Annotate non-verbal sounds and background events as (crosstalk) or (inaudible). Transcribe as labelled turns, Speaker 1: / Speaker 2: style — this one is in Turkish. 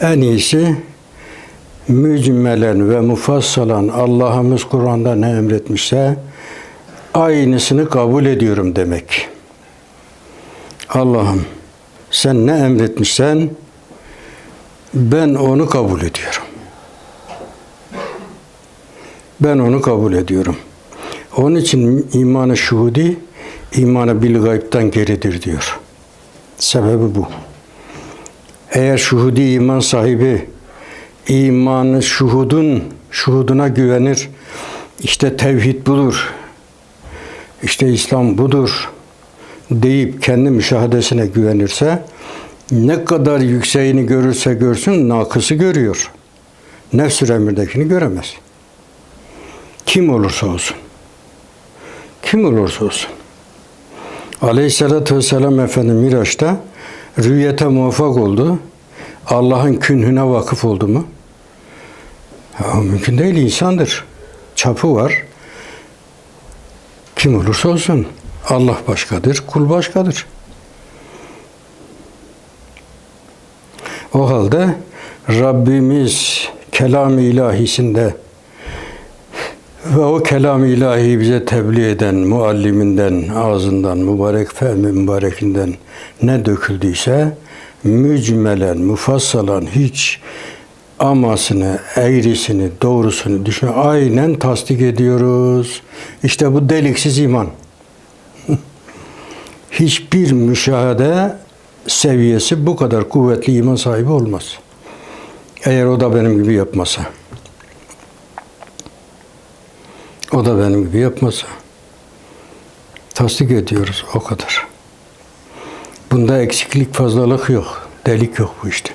Speaker 1: En iyisi mücmelen ve mufassalan Allah'ımız Kur'an'da ne emretmişse aynısını kabul ediyorum demek. Allah'ım sen ne emretmişsen ben onu kabul ediyorum. Ben onu kabul ediyorum. Onun için imanı şuhudi, imanı bil gaybtan geridir diyor. Sebebi bu. Eğer şuhudi iman sahibi imanı şuhudun şuhuduna güvenir. İşte tevhid budur. İşte İslam budur deyip kendi müşahadesine güvenirse ne kadar yükseğini görürse görsün nakısı görüyor. Nefs-i emirdekini göremez. Kim olursa olsun. Kim olursa olsun. Aleyhissalatü vesselam Efendi Miraç'ta rüyete muvaffak oldu. Allah'ın künhüne vakıf oldu mu? Ya, mümkün değil insandır. Çapı var. Kim olursa olsun. Allah başkadır, kul başkadır. O halde Rabbimiz kelam-ı ilahisinde ve o kelam-ı ilahi bize tebliğ eden mualliminden, ağzından, mübarek fehmi mübarekinden ne döküldüyse mücmelen, mufassalan hiç amasını, eğrisini, doğrusunu düşün. Aynen tasdik ediyoruz. İşte bu deliksiz iman. (laughs) Hiçbir müşahede seviyesi bu kadar kuvvetli iman sahibi olmaz. Eğer o da benim gibi yapmasa. O da benim gibi yapmasa. Tasdik ediyoruz o kadar. Bunda eksiklik, fazlalık yok. Delik yok bu işte.